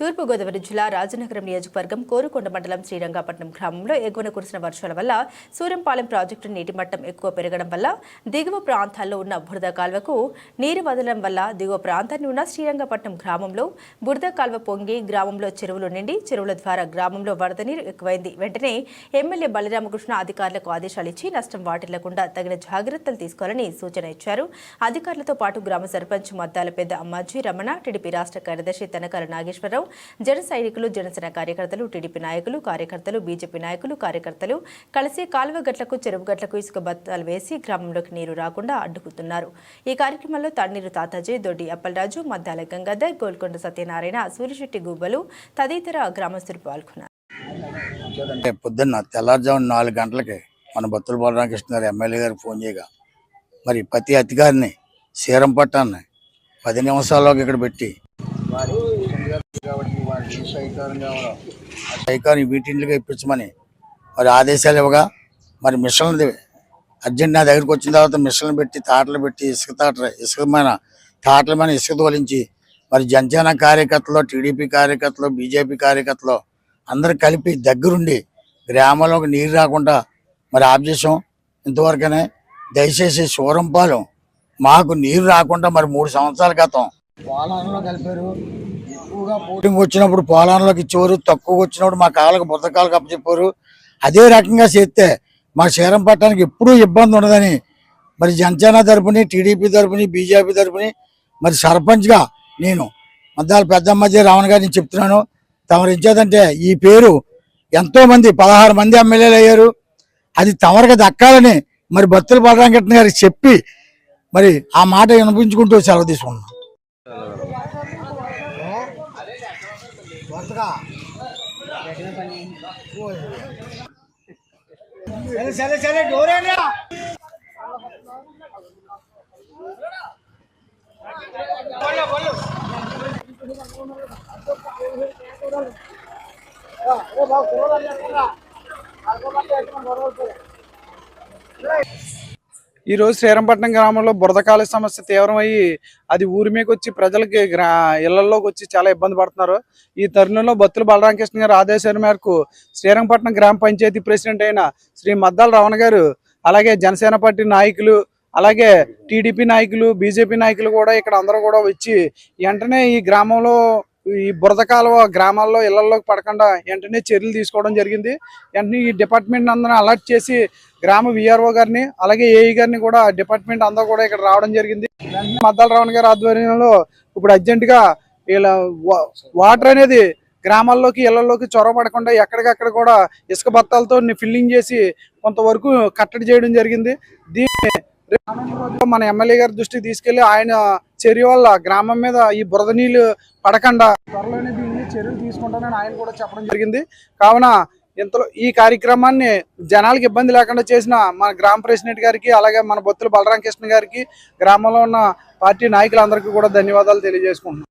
తూర్పుగోదావరి జిల్లా రాజనగరం నియోజకవర్గం కోరుకొండ మండలం శ్రీరంగపట్నం గ్రామంలో ఎగువన కురిసిన వర్షాల వల్ల సూర్యంపాలెం ప్రాజెక్టు నీటి మట్టం ఎక్కువ పెరగడం వల్ల దిగువ ప్రాంతాల్లో ఉన్న బురద కాల్వకు నీరు వదలడం వల్ల దిగువ ప్రాంతాన్ని ఉన్న శ్రీరంగపట్నం గ్రామంలో బురద కాల్వ పొంగి గ్రామంలో చెరువులు నిండి చెరువుల ద్వారా గ్రామంలో వరద నీరు ఎక్కువైంది. వెంటనే ఎమ్మెల్యే బలరామకృష్ణ అధికారులకు ఆదేశాలు ఇచ్చి నష్టం వాటిల్లకుండా తగిన జాగ్రత్తలు తీసుకోవాలని సూచన ఇచ్చారు. అధికారులతో పాటు గ్రామ సర్పంచ్ మద్దాల పెద్ద అమ్మాజీ రమణ టీడీపీ రాష్ట్ర కార్యదర్శి తనకల నాగేశ్వరరావు జన సైనికులు జనసేన కార్యకర్తలు టీడీపీ నాయకులు కార్యకర్తలు బీజేపీ నాయకులు కార్యకర్తలు కలిసి కాలువ గట్లకు చెరువు గట్లకు ఇసుక బత్తాలు వేసి గ్రామంలోకి నీరు రాకుండా అడ్డుకుతున్నారు. ఈ కార్యక్రమంలో తన్నీరు తాతాజీ దొడ్డి అప్పలరాజు మద్దాల గంగాధర్ గోల్కొండ సత్యనారాయణ సూర్యశెట్టి గుబ్బలు తదితర గ్రామస్తులు పాల్గొన్నారు. పొద్దున్న తెల్లారుజామున నాలుగు గంటలకి మన బత్తుల బాలరామకృష్ణ గారు ఎమ్మెల్యే గారు ఫోన్ చేయగా మరి ప్రతి అధికారిని సీరం పట్టాన్ని పది నిమిషాల్లోకి ఇక్కడ పెట్టి కాబట్టి వారికి సహకారం కావాలో ఆ సహకారం వీటింటిగా ఇప్పించమని. మరి ఆదేశాలు ఇవ్వగా మరి మిషన్లు అర్జెంట్ నా దగ్గరికి వచ్చిన తర్వాత మిషన్లు పెట్టి తాటలు పెట్టి ఇసుక తాట ఇసుకమైన తాటల మీద ఇసుక తోలించి మరి జనసేన కార్యకర్తలు టీడీపీ కార్యకర్తలు బీజేపీ కార్యకర్తలు అందరు కలిపి దగ్గరుండి గ్రామంలోకి నీరు రాకుండా మరి ఆఫ్ చేసాం ఇంతవరకనే దయచేసి సూరంపాలెం మాకు నీరు రాకుండా మరి మూడు సంవత్సరాల క్రితం పోలారంలో కలిపారు. ఎక్కువగా పోటింగ్ వచ్చినప్పుడు పోలారంలోకి ఇచ్చేవారు తక్కువగా వచ్చినప్పుడు మా కాళ్ళకు బుద్ధకాలకు అప్పచెప్పారు అదే రకంగా చేస్తే మా క్షీరం పట్టడానికి ఎప్పుడూ ఇబ్బంది ఉండదని మరి జనసేన తరపుని టీడీపీ తరపుని బీజేపీ తరపుని మరి సర్పంచ్గా నేను మద్దాల పెద్దమ్మాజీ రావణ గారిని చెప్తున్నాను. తమరు ఇచ్చేదంటే ఈ పేరు ఎంతోమంది పదహారు మంది ఎమ్మెల్యేలు అయ్యారు. అది తమరికి దక్కాలని మరి భక్తులు బలరామకృష్ణ గారికి చెప్పి మరి ఆ మాట వినిపించుకుంటూ సెలవు తీసుకున్నాను औरत का वो चले चले चले, डोरे ना बोलो बोलो। अरे भाव कोला लगा आगो बात एकदम बरोबर है రోజు శ్రీరంపట్నం గ్రామంలో బురదకాల సమస్య తీవ్రమయ్యి అది ఊరి మీకు వచ్చి ప్రజలకి గ్రా ఇళ్ళలోకి వచ్చి చాలా ఇబ్బంది పడుతున్నారు. ఈ తరుణంలో బత్తుల బలరామకృష్ణ గారు ఆదేశాల మేరకు శ్రీరంగపట్నం గ్రామ పంచాయతీ ప్రెసిడెంట్ అయిన శ్రీ మద్దాల రమణ గారు అలాగే జనసేన పార్టీ నాయకులు అలాగే టీడీపీ నాయకులు బీజేపీ నాయకులు కూడా ఇక్కడ అందరూ కూడా వచ్చి వెంటనే ఈ గ్రామంలో ఈ బురద కాలువ గ్రామాల్లో ఇళ్ళలోకి పడకుండా వెంటనే చర్యలు తీసుకోవడం జరిగింది. వెంటనే ఈ డిపార్ట్మెంట్ అందరూ అలర్ట్ చేసి గ్రామ విఆర్ఓ గారిని అలాగే ఏఈ గారిని కూడా డిపార్ట్మెంట్ అందరూ కూడా ఇక్కడ రావడం జరిగింది. మద్దాల రావణ గారి ఆధ్వర్యంలో ఇప్పుడు అర్జెంటుగా ఇలా వా- వాటర్ అనేది గ్రామాల్లోకి ఇళ్ళలోకి చొరవ పడకుండా ఎక్కడికక్కడ కూడా ఇసుక బత్తాలతో ఫిల్లింగ్ చేసి కొంతవరకు కట్టడి చేయడం జరిగింది. దీన్ని మన ఎమ్మెల్యే గారి దృష్టికి తీసుకెళ్ళి ఆయన చర్య వల్ల గ్రామం మీద ఈ బురద నీళ్ళు పడకుండా త్వరలోనే దీన్ని చర్యలు తీసుకుంటానని ఆయన కూడా చెప్పడం జరిగింది. కావున ఇంతలో ఈ కార్యక్రమాన్ని జనాలకు ఇబ్బంది లేకుండా చేసిన మన గ్రామ ప్రెసిడెంట్ గారికి అలాగే మన బొత్తుల బలరామకృష్ణ గారికి గ్రామంలో ఉన్న పార్టీ నాయకులందరికీ కూడా ధన్యవాదాలు తెలియజేసుకుంటున్నాం.